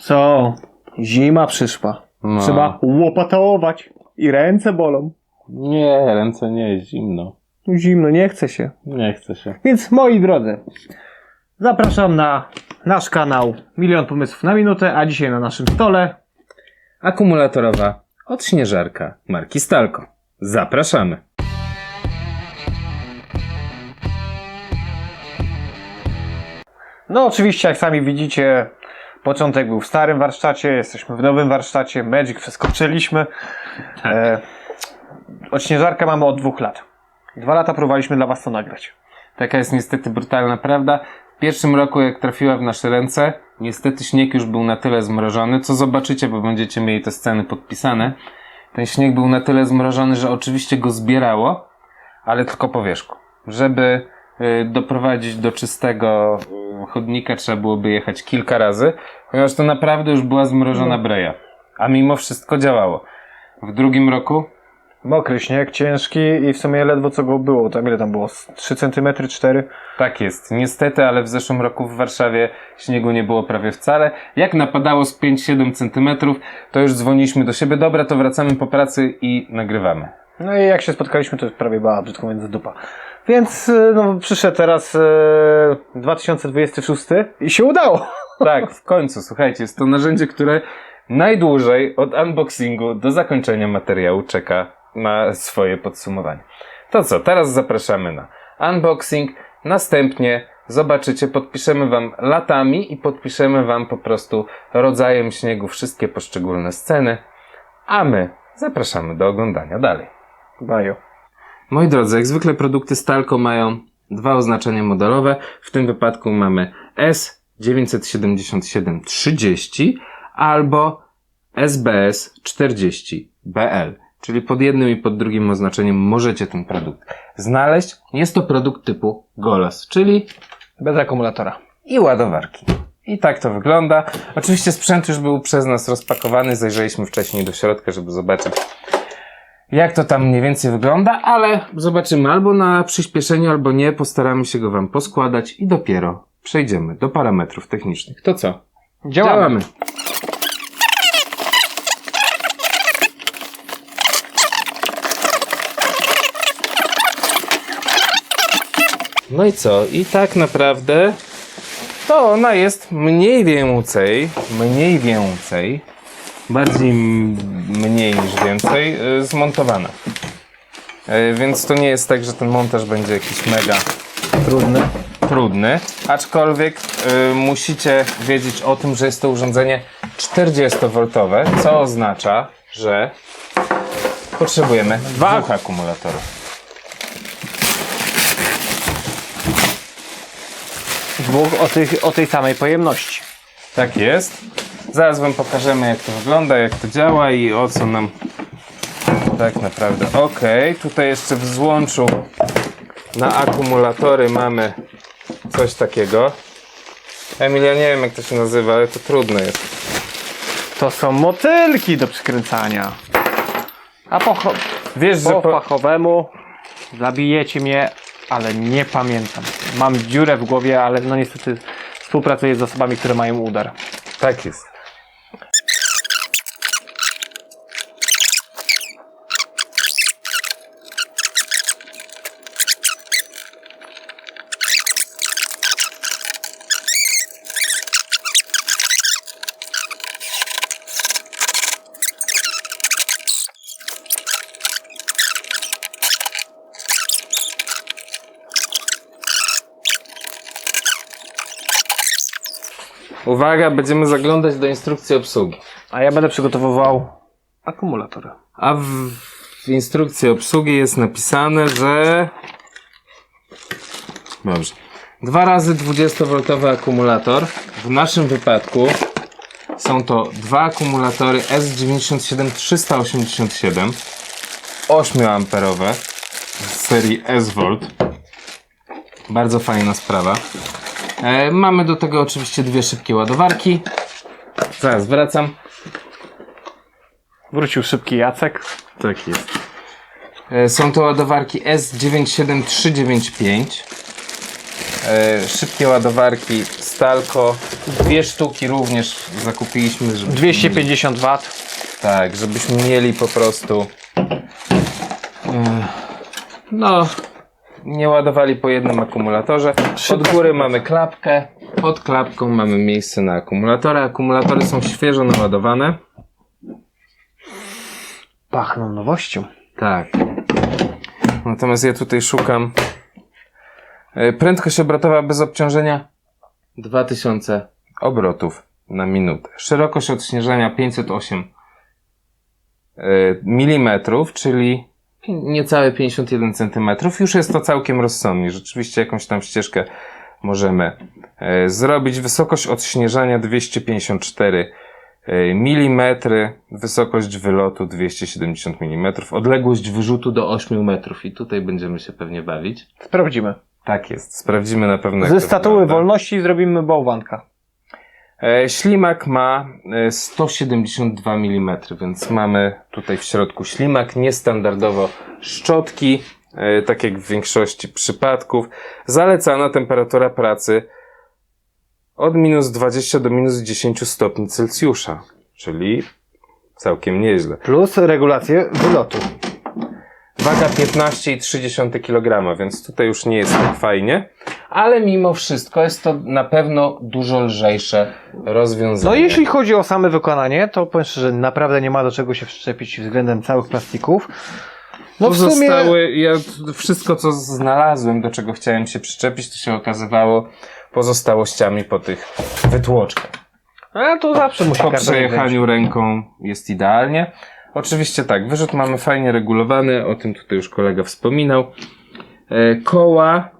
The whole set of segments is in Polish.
Co? Zima przyszła. No. Trzeba łopatować. I ręce bolą. Nie, ręce nie jest zimno. Zimno, nie chce się. Nie chce się. Więc moi drodzy, zapraszam na nasz kanał Milion Pomysłów na Minutę, a dzisiaj na naszym stole Akumulatorowa odśnieżarka marki Stalko. Zapraszamy. No oczywiście, jak sami widzicie, początek był w starym warsztacie, jesteśmy w nowym warsztacie, Magic przeskoczyliśmy. E, odśnieżarkę mamy od dwóch lat. Dwa lata próbowaliśmy dla was to nagrać. Taka jest niestety brutalna prawda. W pierwszym roku, jak trafiła w nasze ręce, niestety śnieg już był na tyle zmrożony, co zobaczycie, bo będziecie mieli te sceny podpisane. Ten śnieg był na tyle zmrożony, że oczywiście go zbierało, ale tylko po wierzchu. Żeby y, doprowadzić do czystego chodnika, trzeba byłoby jechać kilka razy, ponieważ to naprawdę już była zmrożona breja. A mimo wszystko działało. W drugim roku Mokry śnieg, ciężki i w sumie ledwo co go było. Tam ile tam było? Z 3 cm, 4 Tak jest. Niestety, ale w zeszłym roku w Warszawie śniegu nie było prawie wcale. Jak napadało z 5-7 centymetrów, to już dzwoniliśmy do siebie. Dobra, to wracamy po pracy i nagrywamy. No i jak się spotkaliśmy, to prawie była brzydko mówiąc dupa. Więc e, no, przyszedł teraz e, 2026 i się udało. Tak, w końcu, słuchajcie, jest to narzędzie, które najdłużej od unboxingu do zakończenia materiału czeka na swoje podsumowanie. To co, teraz zapraszamy na unboxing. Następnie zobaczycie, podpiszemy Wam latami i podpiszemy Wam po prostu rodzajem śniegu wszystkie poszczególne sceny, a my zapraszamy do oglądania dalej. Bajo. Moi drodzy, jak zwykle produkty Stalco mają dwa oznaczenia modelowe. W tym wypadku mamy S97730 albo SBS 40BL. Czyli pod jednym i pod drugim oznaczeniem możecie ten produkt znaleźć. Jest to produkt typu Golas, czyli Bez akumulatora. i ładowarki. I tak to wygląda. Oczywiście sprzęt już był przez nas rozpakowany. Zajrzeliśmy wcześniej do środka, żeby zobaczyć, jak to tam mniej więcej wygląda, ale zobaczymy albo na przyspieszeniu, albo nie. Postaramy się go Wam poskładać i dopiero przejdziemy do parametrów technicznych. To co? Działamy. No i co? I tak naprawdę to ona jest mniej więcej, mniej więcej, bardziej mniej niż więcej y, zmontowana. Y, Więc to nie jest tak, że ten montaż będzie jakiś mega Trudne. trudny, aczkolwiek y, musicie wiedzieć o tym, że jest to urządzenie 40V, co oznacza, że potrzebujemy dwóch akumulatorów. Dwóch o, tych, o tej samej pojemności. Tak jest. Zaraz Wam pokażemy, jak to wygląda, jak to działa i o co nam tak naprawdę. Ok, tutaj jeszcze w złączu na akumulatory mamy coś takiego. Emil, ja nie wiem, jak to się nazywa, ale to trudne jest. To są motylki do przykręcania. A po, Wiesz, że po po... fachowemu zabijecie mnie, ale nie pamiętam. Mam dziurę w głowie, ale no niestety współpracuję z osobami, które mają udar. Tak jest. Uwaga, będziemy zaglądać do instrukcji obsługi. A ja będę przygotowywał akumulator. A w, w instrukcji obsługi jest napisane, że. Dobrze. Dwa razy 20V akumulator. W naszym wypadku są to dwa akumulatory S97387 8A z serii S-Volt. Bardzo fajna sprawa. E, mamy do tego oczywiście dwie szybkie ładowarki. Zaraz wracam. Wrócił szybki Jacek. Tak jest. E, Są to ładowarki S97395. E, Szybkie ładowarki z krystalko. Dwie sztuki również zakupiliśmy, żeby 250 W. tak, żebyśmy mieli po prostu e, no nie ładowali po jednym akumulatorze. Od góry mamy klapkę, pod klapką mamy miejsce na akumulatory. Akumulatory są świeżo naładowane. Pachną nowością. Tak. Natomiast ja tutaj szukam e, prędkość obrotowa bez obciążenia 2000 obrotów na minutę. Szerokość odśnieżania 508 mm, czyli niecałe 51 cm. Już jest to całkiem rozsądnie. Rzeczywiście jakąś tam ścieżkę możemy e, zrobić. Wysokość odśnieżania 254 mm, wysokość wylotu 270 mm, odległość wyrzutu do 8 metrów i tutaj będziemy się pewnie bawić. Sprawdzimy. Tak jest, sprawdzimy na pewno. Ze statuły wolności zrobimy bałwanka. E, Ślimak ma e, 172 mm, więc mamy tutaj w środku ślimak, niestandardowo szczotki, e, tak jak w większości przypadków. Zalecana temperatura pracy od minus 20 do minus 10 stopni Celsjusza, czyli całkiem nieźle. Plus regulację wylotu. Waga 15,3 kg, więc tutaj już nie jest tak fajnie, ale mimo wszystko jest to na pewno dużo lżejsze rozwiązanie. No jeśli chodzi o same wykonanie, to powiem szczerze, naprawdę nie ma do czego się przyczepić względem całych plastików. No w sumie... Pozostały, ja wszystko co znalazłem, do czego chciałem się przyczepić, to się okazywało pozostałościami po tych wytłoczkach. A to zawsze musi Po przejechaniu ręką jest idealnie. Oczywiście tak, wyrzut mamy fajnie regulowany, o tym tutaj już kolega wspominał. E, koła.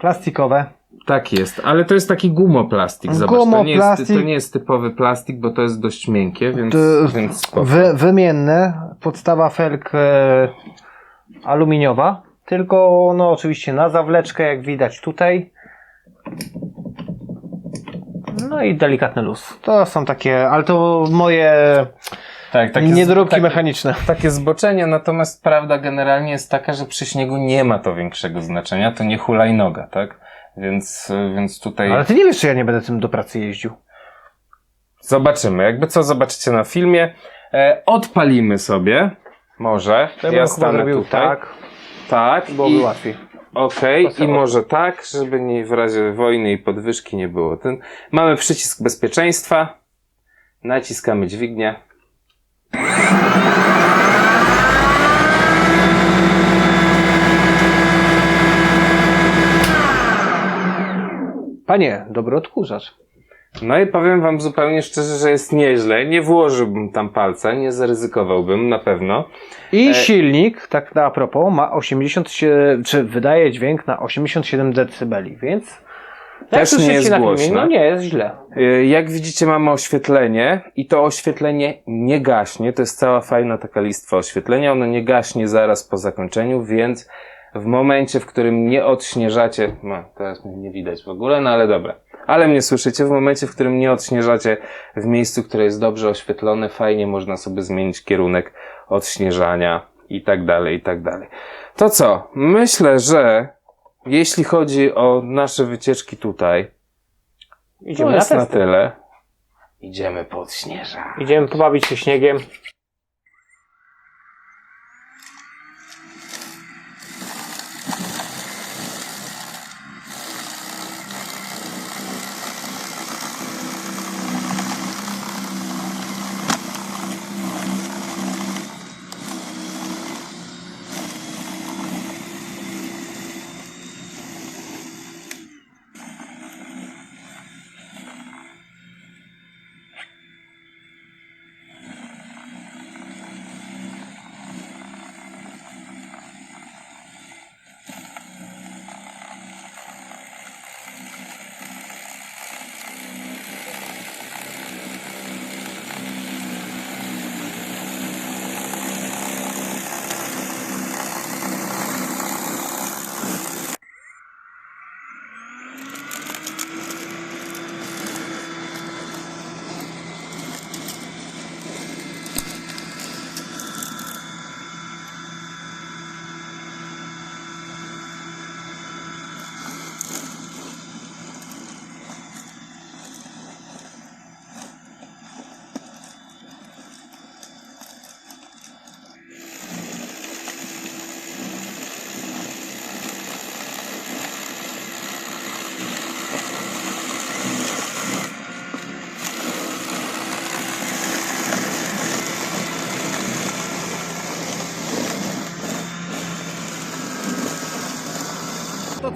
Plastikowe. tak jest, ale to jest taki gumoplastik, zobacz, to nie, jest, Gumoplastik. to nie jest typowy plastik, bo to jest dość miękkie, więc, To- więc. Wy, wymienne. Podstawa felk e, aluminiowa. Tylko no oczywiście na zawleczkę, jak widać tutaj. No i delikatny luz. To są takie, ale to moje tak, takie, niedoróbki takie, mechaniczne. takie zboczenie, natomiast prawda generalnie jest taka, że przy śniegu nie ma to większego znaczenia, to nie hulajnoga, tak? Więc, więc tutaj Ale ty nie wiesz, czy ja nie będę tym do pracy jeździł. zobaczymy. Jakby co zobaczycie na filmie. E, odpalimy sobie. Może. Ja, Ja, stanę tutaj. tak, Tak. byłoby i, łatwiej. Okej, i Pasowo. może tak, żeby nie w razie wojny i podwyżki nie było. Ten, mamy przycisk bezpieczeństwa. Naciskamy dźwignię. Panie, dobry odkurzacz. No i powiem wam zupełnie szczerze, że jest nieźle. Nie włożyłbym tam palca, nie zaryzykowałbym na pewno. I E- silnik, tak na propos, ma 87, czy wydaje dźwięk na 87 dB, więc jak Też nie słyszycie jest głośno. No nie jest źle. Y, Jak widzicie, mamy oświetlenie i to oświetlenie nie gaśnie. To jest cała fajna taka listwa oświetlenia. Ono nie gaśnie zaraz po zakończeniu, więc w momencie, w którym nie odśnieżacie, no teraz mnie nie widać w ogóle, no ale dobra. Ale mnie słyszycie, w momencie, w którym nie odśnieżacie w miejscu, które jest dobrze oświetlone, fajnie można sobie zmienić kierunek odśnieżania i tak dalej, i tak dalej. To co? Myślę, że jeśli chodzi o nasze wycieczki tutaj, Idziemy to na jest na testy. tyle. Idziemy pod śnieża. Idziemy pobawić się śniegiem.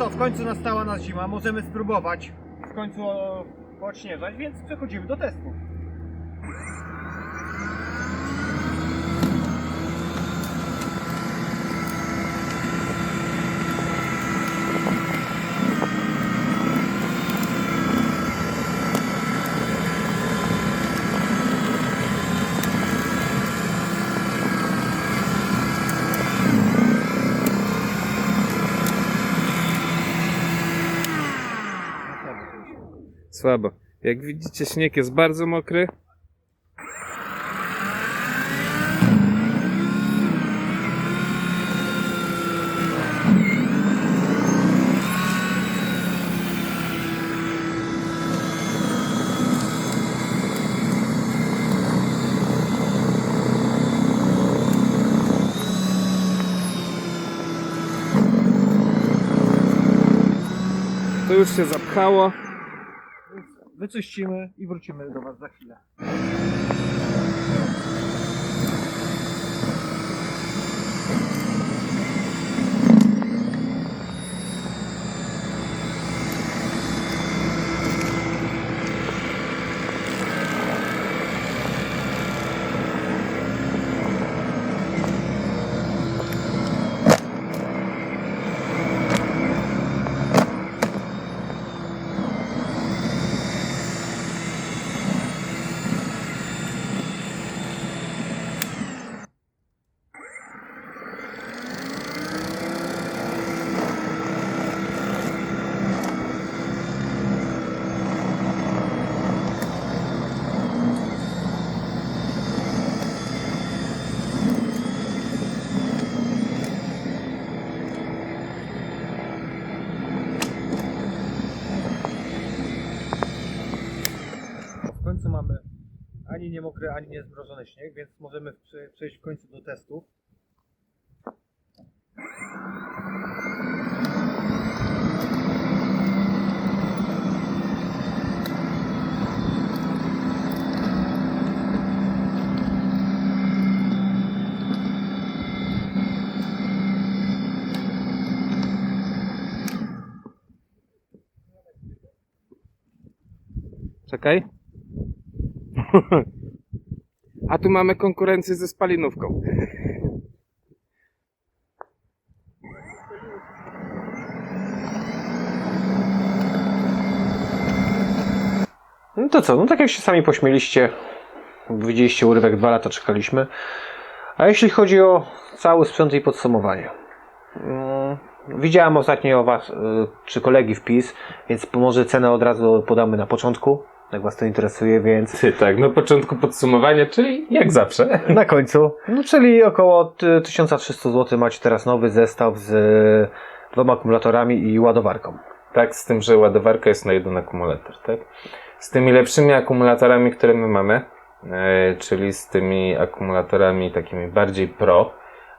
Co, w końcu nastała nas zima, możemy spróbować w końcu odśnieżać, więc przechodzimy do testu. Słabo. Jak widzicie, śnieg jest bardzo mokry. To już się zapchało. Wyczyścimy i wrócimy do Was za chwilę. W końcu mamy ani nie mokry, ani nie zmrożony śnieg, więc możemy prze- przejść w końcu do testów. Czekaj. A tu mamy konkurencję ze spalinówką. No to co, no tak jak się sami pośmieliście, widzieliście urywek, dwa lata czekaliśmy. A jeśli chodzi o cały sprzęt i podsumowanie. Mm, Widziałem ostatnio Was, y, czy kolegi wpis, więc może cenę od razu podamy na początku, jak Was to interesuje, więc Ty, tak, na początku podsumowania, czyli jak zawsze. na końcu. No, czyli około ty- 1300 zł macie teraz nowy zestaw z y, dwoma akumulatorami i ładowarką. Tak, z tym, że ładowarka jest na jeden akumulator, tak? Z tymi lepszymi akumulatorami, które my mamy, e, czyli z tymi akumulatorami takimi bardziej pro,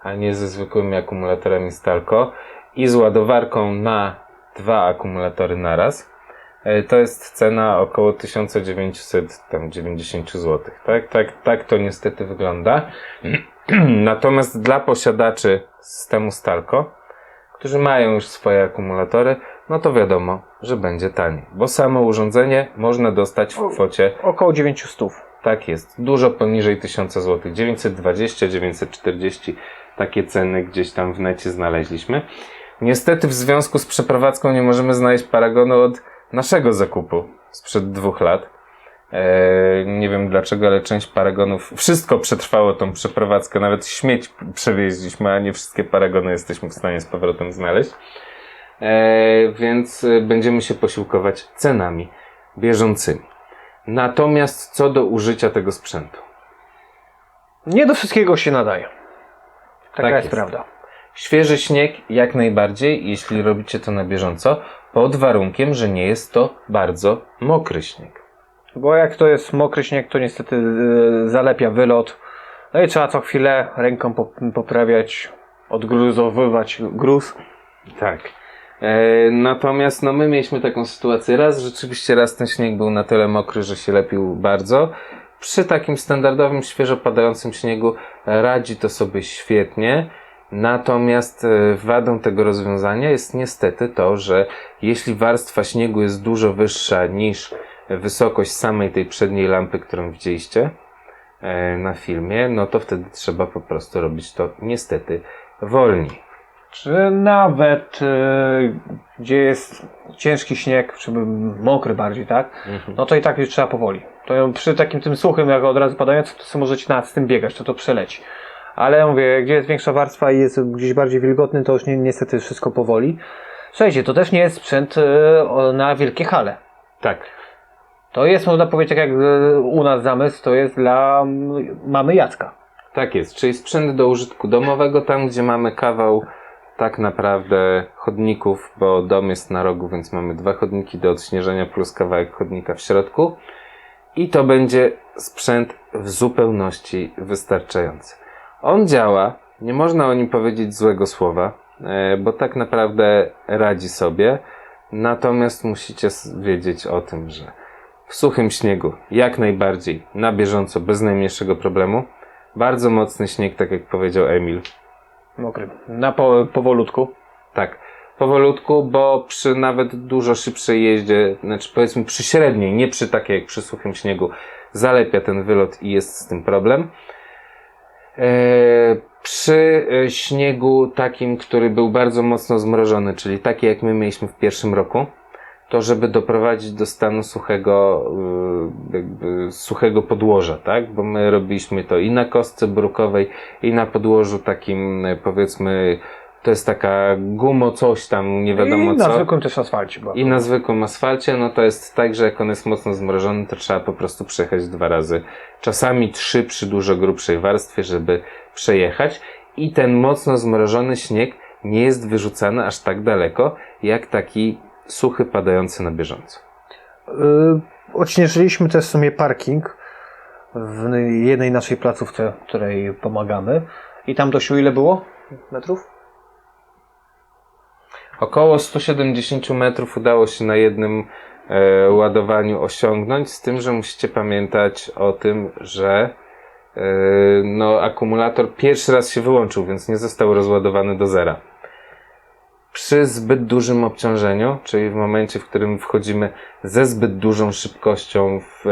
a nie ze zwykłymi akumulatorami Stalco i z ładowarką na dwa akumulatory naraz, to jest cena około 1990 zł. Tak, tak, tak to niestety wygląda. Natomiast dla posiadaczy systemu Stalco, którzy mają już swoje akumulatory, no to wiadomo, że będzie taniej, bo samo urządzenie można dostać w kwocie, Około 900. tak jest, dużo poniżej 1000 zł, 920, 940, takie ceny gdzieś tam w necie znaleźliśmy. Niestety w związku z przeprowadzką nie możemy znaleźć paragonu od naszego zakupu sprzed dwóch lat. Eee, nie wiem dlaczego, ale część paragonów, wszystko przetrwało tą przeprowadzkę, nawet śmieć przewieźliśmy, a nie wszystkie paragony jesteśmy w stanie z powrotem znaleźć. Eee, więc e, będziemy się posiłkować cenami bieżącymi. Natomiast co do użycia tego sprzętu. Nie do wszystkiego się nadaje. Taka Tak jest, jest. prawda. Świeży śnieg jak najbardziej, jeśli robicie to na bieżąco, pod warunkiem, że nie jest to bardzo mokry śnieg. Bo jak to jest mokry śnieg, to niestety yy, zalepia wylot. No i trzeba co chwilę ręką pop- poprawiać, odgruzowywać gruz. Tak. E, natomiast no my mieliśmy taką sytuację. Raz rzeczywiście raz ten śnieg był na tyle mokry, że się lepił bardzo. Przy takim standardowym, świeżo padającym śniegu radzi to sobie świetnie. Natomiast e, wadą tego rozwiązania jest niestety to, że jeśli warstwa śniegu jest dużo wyższa niż wysokość samej tej przedniej lampy, którą widzieliście e, na filmie, no to wtedy trzeba po prostu robić to niestety wolniej. Czy nawet e, gdzie jest ciężki śnieg, czy mokry bardziej, tak? No to i tak już trzeba powoli. To przy takim tym suchym, jak od razu padającym, to możecie z tym biegać, to to przeleci. Ale mówię, gdzie jest większa warstwa i jest gdzieś bardziej wilgotny, to już ni niestety wszystko powoli. Słuchajcie, to też nie jest sprzęt o- na wielkie hale. Tak. To jest, można powiedzieć, tak jak e, u nas zamysł, to jest dla mamy Jacka. Tak jest, czyli sprzęt do użytku domowego, tam gdzie mamy kawał tak naprawdę chodników, bo dom jest na rogu, więc mamy dwa chodniki do odśnieżenia plus kawałek chodnika w środku. I to będzie sprzęt w zupełności wystarczający. On działa, nie można o nim powiedzieć złego słowa, e, bo tak naprawdę radzi sobie. Natomiast musicie wiedzieć o tym, że w suchym śniegu jak najbardziej, na bieżąco, bez najmniejszego problemu. Bardzo mocny śnieg, tak jak powiedział Emil. Mokry. Na po, powolutku. Tak, powolutku, bo przy nawet dużo szybszej jeździe, znaczy powiedzmy przy średniej, nie przy takiej jak przy suchym śniegu, zalepia ten wylot i jest z tym problem. Eee, przy e, śniegu takim, który był bardzo mocno zmrożony, czyli taki jak my mieliśmy w pierwszym roku, to żeby doprowadzić do stanu suchego, y, jakby suchego podłoża, tak? Bo my robiliśmy to i na kostce brukowej, i na podłożu takim, powiedzmy, to jest taka gumo coś tam, nie wiadomo I na co. zwykłym też asfalcie. Bo I na zwykłym asfalcie, no to jest tak, że jak on jest mocno zmrożony, to trzeba po prostu przejechać dwa razy. Czasami trzy przy dużo grubszej warstwie, żeby przejechać. I ten mocno zmrożony śnieg nie jest wyrzucany aż tak daleko, jak taki suchy padający na bieżąco. Yy, odśnieżyliśmy też w sumie parking w jednej naszej placówce, której pomagamy. I tam Dosiu ile było metrów? Około 170 metrów udało się na jednym e, ładowaniu osiągnąć, z tym, że musicie pamiętać o tym, że e, no, akumulator pierwszy raz się wyłączył, więc nie został rozładowany do zera. Przy zbyt dużym obciążeniu, czyli w momencie, w którym wchodzimy ze zbyt dużą szybkością w e,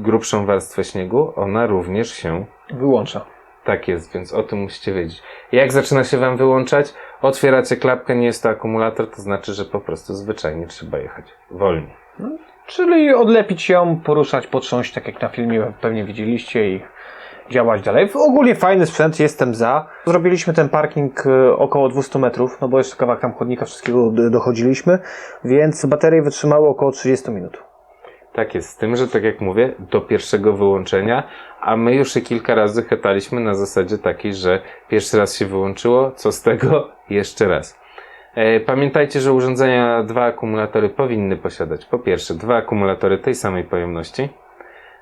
grubszą warstwę śniegu, ona również się Wyłącza. tak jest, więc o tym musicie wiedzieć. Jak zaczyna się Wam wyłączać, otwieracie klapkę, nie jest to akumulator, to znaczy, że po prostu zwyczajnie trzeba jechać wolniej. Czyli odlepić ją, poruszać, potrząść, tak jak na filmie pewnie widzieliście i działać dalej. Ogólnie fajny sprzęt, jestem za. Zrobiliśmy ten parking e, około 200 metrów, no bo jeszcze kawałek tam chodnika, wszystkiego dochodziliśmy, więc baterie wytrzymały około 30 minut. Tak jest, z tym, że tak jak mówię, do pierwszego wyłączenia, a my już się kilka razy chetaliśmy na zasadzie takiej, że pierwszy raz się wyłączyło, co z tego? Jeszcze raz. E, Pamiętajcie, że urządzenia dwa akumulatory powinny posiadać po pierwsze dwa akumulatory tej samej pojemności,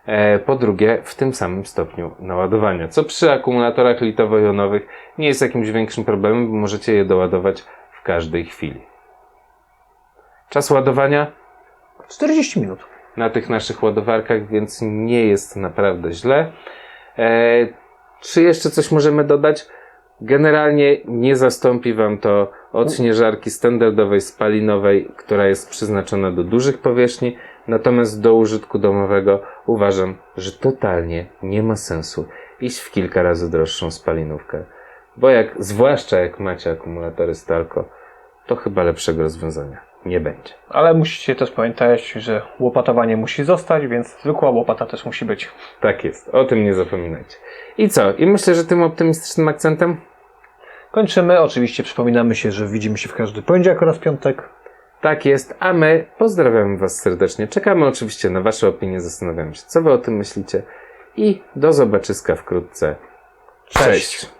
e, po drugie w tym samym stopniu naładowania, co przy akumulatorach litowo-jonowych nie jest jakimś większym problemem, bo możecie je doładować w każdej chwili. Czas ładowania 40 minut. Na tych naszych ładowarkach, więc nie jest naprawdę źle. E, czy jeszcze coś możemy dodać? Generalnie nie zastąpi Wam to odśnieżarki standardowej spalinowej, która jest przeznaczona do dużych powierzchni, natomiast do użytku domowego uważam, że totalnie nie ma sensu iść w kilka razy droższą spalinówkę. Bo jak, zwłaszcza jak macie akumulatory Stalco, to chyba lepszego rozwiązania nie będzie. Ale musicie też pamiętać, że łopatowanie musi zostać, więc zwykła łopata też musi być. Tak jest, o tym nie zapominajcie. I co? I myślę, że tym optymistycznym akcentem Kończymy. Oczywiście przypominamy się, że widzimy się w każdy poniedziałek oraz piątek. tak jest, a my pozdrawiamy Was serdecznie. Czekamy oczywiście na Wasze opinie, zastanawiamy się, co Wy o tym myślicie i do zobaczyska wkrótce. Cześć.